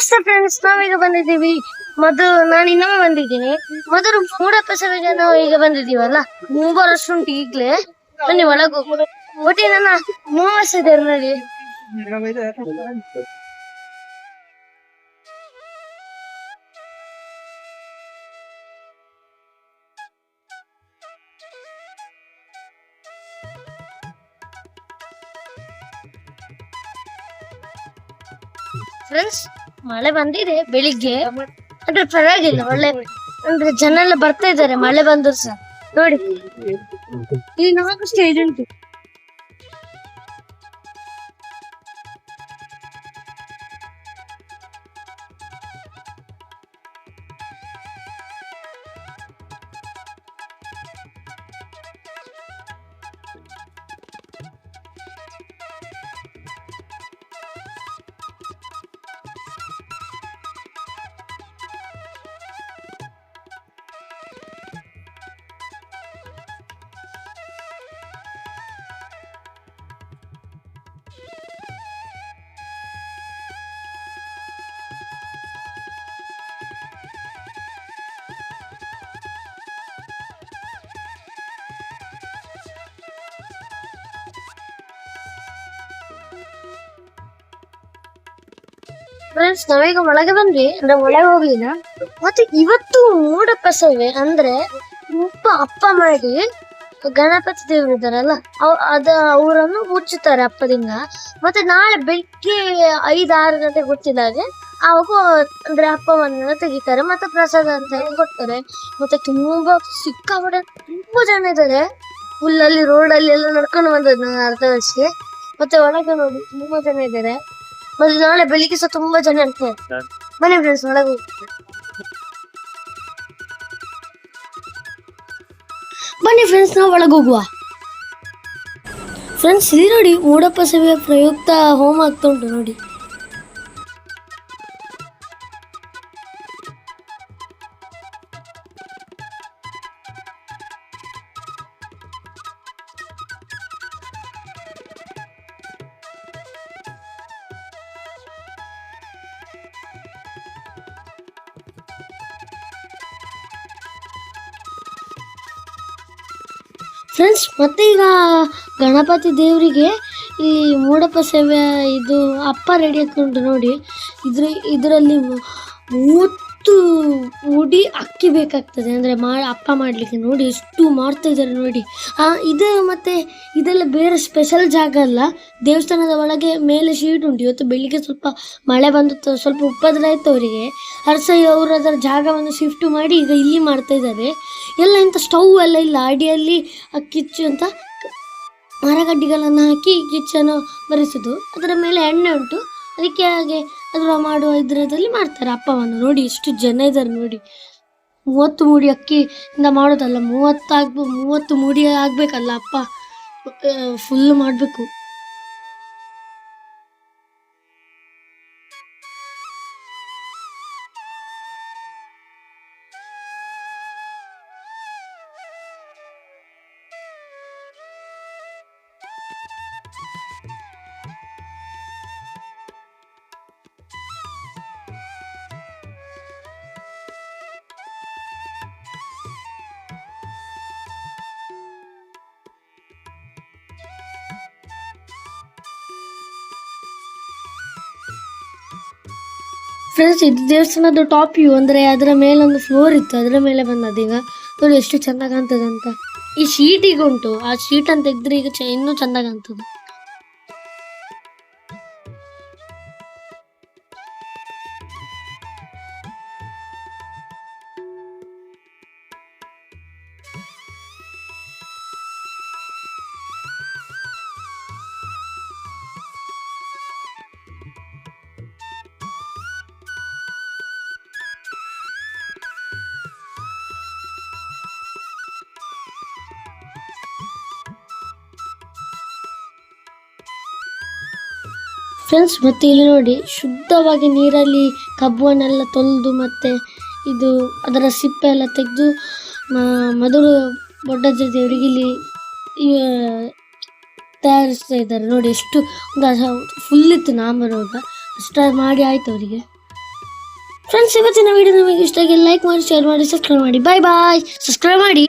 ನಮಸ್ತೆ ಫ್ರೆಂಡ್ಸ್ ನಾವೀಗ ಬಂದಿದ್ದೀವಿ. ಮಧು, ನಾನು ಇನ್ನೊಮ್ಮೆ ಬಂದಿದ್ದೀನಿ. ಮೊದಲು ಮೂಡ ಸಭೆಗೆ ನಾವು ಈಗ ಬಂದಿದ್ದೀವಲ್ಲ? ಮೂವರು ವರ್ಷ ಉಂಟು ಈಗ್ಲೇ. ಬನ್ನಿ, ಒಳಗು ಒಟ್ಟಿ ನನ್ನ ಮೂವಸ್ ಇದೆ ನೋಡಿ. ಫ್ರೆಂಡ್ಸ್ ಮಳೆ ಬಂದಿದೆ ಬೆಳಿಗ್ಗೆ ಅಂದ್ರೆ ಪರವಾಗಿಲ್ಲ ಒಳ್ಳೆ ಅಂದ್ರೆ ಜನ ಎಲ್ಲ ಬರ್ತಾ ಇದ್ದಾರೆ ಮಳೆ ಬಂದ್ರು ಸಹ ನೋಡಿ ಇಲ್ಲಿ ನಾಲ್ಕು ಸ್ಟೇಜ್ ಉಂಟು ಫ್ರೆಂಡ್ಸ್ ನಾವೀಗ ಒಳಗೆ ಬಂದ್ವಿ, ಅಂದ್ರೆ ಒಳಗೆ ಹೋಗ್ಲಿಲ್ಲ ಮತ್ತೆ ಇವತ್ತು ಮೂಡಪ್ಪ ಸೇವೆ ಅಂದ್ರೆ ಉಪ್ಪ ಅಪ್ಪ ಮಾಡಿ ಗಣಪತಿ ದೇವರು ಇದ್ದಾರಲ್ಲ ಅದ ಅವರನ್ನು ಮುಚ್ಚುತ್ತಾರೆ ಅಪ್ಪದಿಂದ. ಮತ್ತೆ ನಾಳೆ ಬೆಳಿಗ್ಗೆ ಆರು ಗಂಟೆ ಗೊತ್ತಿಲ್ಲ ಅವಾಗ ಅಂದ್ರೆ ಅಪ್ಪವನ್ನ ತೆಗಿತಾರೆ, ಮತ್ತೆ ಪ್ರಸಾದ ಅಂತ ಹೇಳಿ ಕೊಡ್ತಾರೆ. ಮತ್ತೆ ತುಂಬಾ ಸಿಕ್ಕಾಪಟ್ಟೆ ತುಂಬಾ ಜನ ಇದ್ದಾರೆ. ಹುಲ್ಲಲ್ಲಿ ರೋಡಲ್ಲಿ ಎಲ್ಲ ನಡ್ಕೊಂಡು ಬಂದದ್ದು ನಾನು ಅರ್ಧ ವರ್ಷಕ್ಕೆ. ಮತ್ತೆ ಒಳಗೆ ನೋಡಿ ತುಂಬಾ ಜನ ಇದ್ದಾರೆ. ಮತ್ತೆ ನಾಳೆ ಬೆಳಿಗ್ಗೆ ಸಹ ತುಂಬಾ ಜನ ಇರ್ತಾರೆ ಬನ್ನಿ ಫ್ರೆಂಡ್ಸ್ ಒಳಗೆ ಹೋಗಿ. ಬನ್ನಿ ಫ್ರೆಂಡ್ಸ್ ನಾವು ಒಳಗೆ ಹೋಗುವ ಫ್ರೆಂಡ್ಸ್ ಇಲ್ಲಿ ನೋಡಿ ಮೂಡಪ್ಪ ಸಭೆಯ ಪ್ರಯುಕ್ತ ಹೋಮ ಆಗ್ತಾ ಉಂಟು ನೋಡಿ ಫ್ರೆಂಡ್ಸ್ ಮತ್ತೆ ಈಗ ಗಣಪತಿ ದೇವರಿಗೆ ಈ ಮೂಡಪ್ಪ ಸೇವೆ, ಇದು ಅಪ್ಪ ರೆಡಿ ಉಂಟು ನೋಡಿ. ಇದ್ರ ಇದರಲ್ಲಿ ಮೂವತ್ತು ಮುಡಿ ಅಕ್ಕಿ ಬೇಕಾಗ್ತದೆ ಅಂದರೆ ಮಾ ಅಪ್ಪ ಮಾಡಲಿಕ್ಕೆ ನೋಡಿ ಎಷ್ಟು ಮಾಡ್ತಾ ಇದ್ದಾರೆ ನೋಡಿ. ಇದು ಮತ್ತೆ ಇದೆಲ್ಲ ಬೇರೆ ಸ್ಪೆಷಲ್ ಜಾಗ ಅಲ್ಲ. ದೇವಸ್ಥಾನದ ಒಳಗೆ ಮೇಲೆ ಶೀಟ್ ಉಂಟು. ಇವತ್ತು ಬೆಳಿಗ್ಗೆ ಸ್ವಲ್ಪ ಮಳೆ ಬಂದು ಸ್ವಲ್ಪ ಉಪದ್ರ ಆಯಿತು ಅವರಿಗೆ. ಹರ್ಸಯ್ಯ ಅವರು ಅದರ ಜಾಗವನ್ನು ಶಿಫ್ಟ್ ಮಾಡಿ ಈಗ ಇಲ್ಲಿ ಮಾಡ್ತಾ ಇದ್ದಾರೆ. ಎಲ್ಲ ಇಂಥ ಸ್ಟವ್ ಎಲ್ಲ ಇಲ್ಲ. ಅಡಿಯಲ್ಲಿ ಕಿಚ್ಚು ಅಂತ ಮರಗಡ್ಡಿಗಳನ್ನು ಹಾಕಿ ಕಿಚ್ಚನ್ನು ಬರೆಸೋದು ಅದರ ಮೇಲೆ ಎಣ್ಣೆ ಉಂಟು. ಅದಕ್ಕೆ ಹಾಗೆ ಅದರ ಮಾಡುವ ಇದರದಲ್ಲಿ ಮಾಡ್ತಾರೆ. ಅಪ್ಪವನ್ನು ನೋಡಿ ಎಷ್ಟು ಜನ ಇದ್ದಾರೆ ನೋಡಿ. ಮೂವತ್ತು ಮೂಡಿ ಅಕ್ಕಿಯಿಂದ ಮಾಡೋದಲ್ಲ ಮೂವತ್ತಾಗ್ಬೋ ಮೂವತ್ತು ಮೂಡಿ ಆಗ್ಬೇಕಲ್ಲ ಅಪ್ಪ. ಫುಲ್ ಮಾಡಬೇಕು. ಫ್ರೆಂಡ್ಸ್ ಇದು ದೇವಸ್ಥಾನದ ಟಾಪ್ ವ್ಯೂ ಅಂದರೆ ಅದರ ಮೇಲೆ ಒಂದು ಫ್ಲೋರ್ ಇತ್ತು. ಅದರ ಮೇಲೆ ಬಂದದೀಗ ನೋಡಿ ಎಷ್ಟು ಚೆನ್ನಾಗಿ ಕಾಣ್ತದೆ ಅಂತ. ಈ ಶೀಟ್ ಉಂಟು. ಆ ಶೀಟ್ ಅಂತ ತೆಗೆದ್ರೆ ಈಗ ಚೆ- ಇನ್ನೂ ಚೆಂದ ಫ್ರೆಂಡ್ಸ್ ಮತ್ತೆ ಇಲ್ಲಿ ನೋಡಿ, ಶುದ್ಧವಾಗಿ ನೀರಲ್ಲಿ ಕಬ್ಬುವನ್ನೆಲ್ಲ ತೊಳೆದು ಮತ್ತೆ ಇದು ಅದರ ಸಿಪ್ಪೆ ಎಲ್ಲ ತೆಗೆದು ಮೊದಲು ಬೊಡ್ಡಜ್ಜ ದೇವರಿಗೆ ಇಲ್ಲಿ ತಯಾರಿಸ್ತಾ ಇದ್ದಾರೆ. ನೋಡಿ, ಎಷ್ಟು ಫುಲ್ ಇತ್ತು ನಾ ಬರುವಾಗ ಅಷ್ಟ ಮಾಡಿ ಆಯ್ತು ಅವರಿಗೆ. ಫ್ರೆಂಡ್ಸ್ ಇವತ್ತಿನ ವಿಡಿಯೋ ನಮಗೆ ಇಷ್ಟ ಆಗಿ ಲೈಕ್ ಮಾಡಿ ಶೇರ್ ಮಾಡಿ ಸಬ್ಸ್ಕ್ರೈಬ್ ಮಾಡಿ. ಬಾಯ್ ಬಾಯ್ ಸಬ್ಸ್ಕ್ರೈಬ್ ಮಾಡಿ.